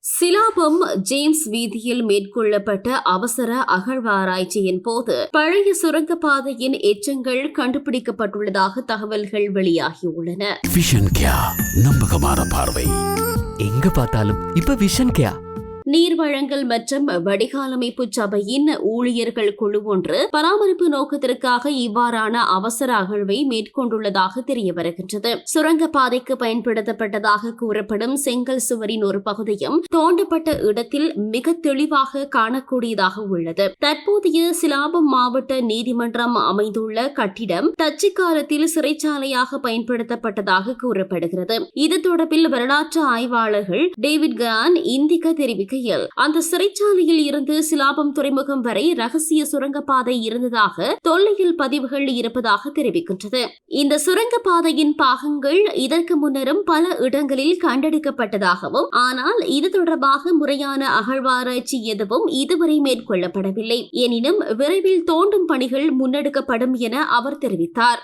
Chilaw James வீதியில் மேற்கொள்ளப்பட்ட அவசர அகழ்வாராய்ச்சியின் போது பழைய சுரங்கப்பாதையின் எச்சங்கள் கண்டுபிடிக்கப்பட்டுள்ளதாக தகவல்கள் வெளியாகியுள்ளன. விஷன் நம்பகமான பார்வை. எங்க பார்த்தாலும் இப்ப விஷன் கேயா நீர் வழங்கல் மற்றும் வடிகாலமைப்பு சபையின் ஊழியர்கள் குழு ஒன்று பராமரிப்பு நோக்கத்திற்காக இவ்வாறான அவசர அகழ்வை மேற்கொண்டுள்ளதாக தெரிய வருகின்றது. சுரங்கப்பாதைக்கு பயன்படுத்தப்பட்டதாக கூறப்படும் செங்கல் சுவரின் ஒரு பகுதியும் தோண்டப்பட்ட இடத்தில் மிக தெளிவாக காணக்கூடியதாக உள்ளது. தற்போதைய சிலாபம் மாவட்ட நீதிமன்றம் அமைந்துள்ள கட்டிடம் தச்சு காலத்தில் சிறைச்சாலையாக பயன்படுத்தப்பட்டதாக கூறப்படுகிறது. இது தொடர்பில் வரலாற்று ஆய்வாளர்கள் டேவிட் கான் இந்திக்க வகையில் அந்த சிறைச்சாலையில் இருந்து சிலாபம் துறைமுகம் வரை ரகசிய சுரங்கப்பாதை இருந்ததாக தொல்லையில் பதிவுகள் இருப்பதாக தெரிவிக்கின்றது. இந்த சுரங்கப்பாதையின் பாகங்கள் இதற்கு முன்னரும் பல இடங்களில் கண்டெடுக்கப்பட்டதாகவும் ஆனால் இது தொடர்பாக முறையான அகழ்வாராய்ச்சி எதுவும் இதுவரை மேற்கொள்ளப்படவில்லை. எனினும் விரைவில் தோண்டும் பணிகள் முன்னெடுக்கப்படும் என அவர் தெரிவித்தார்.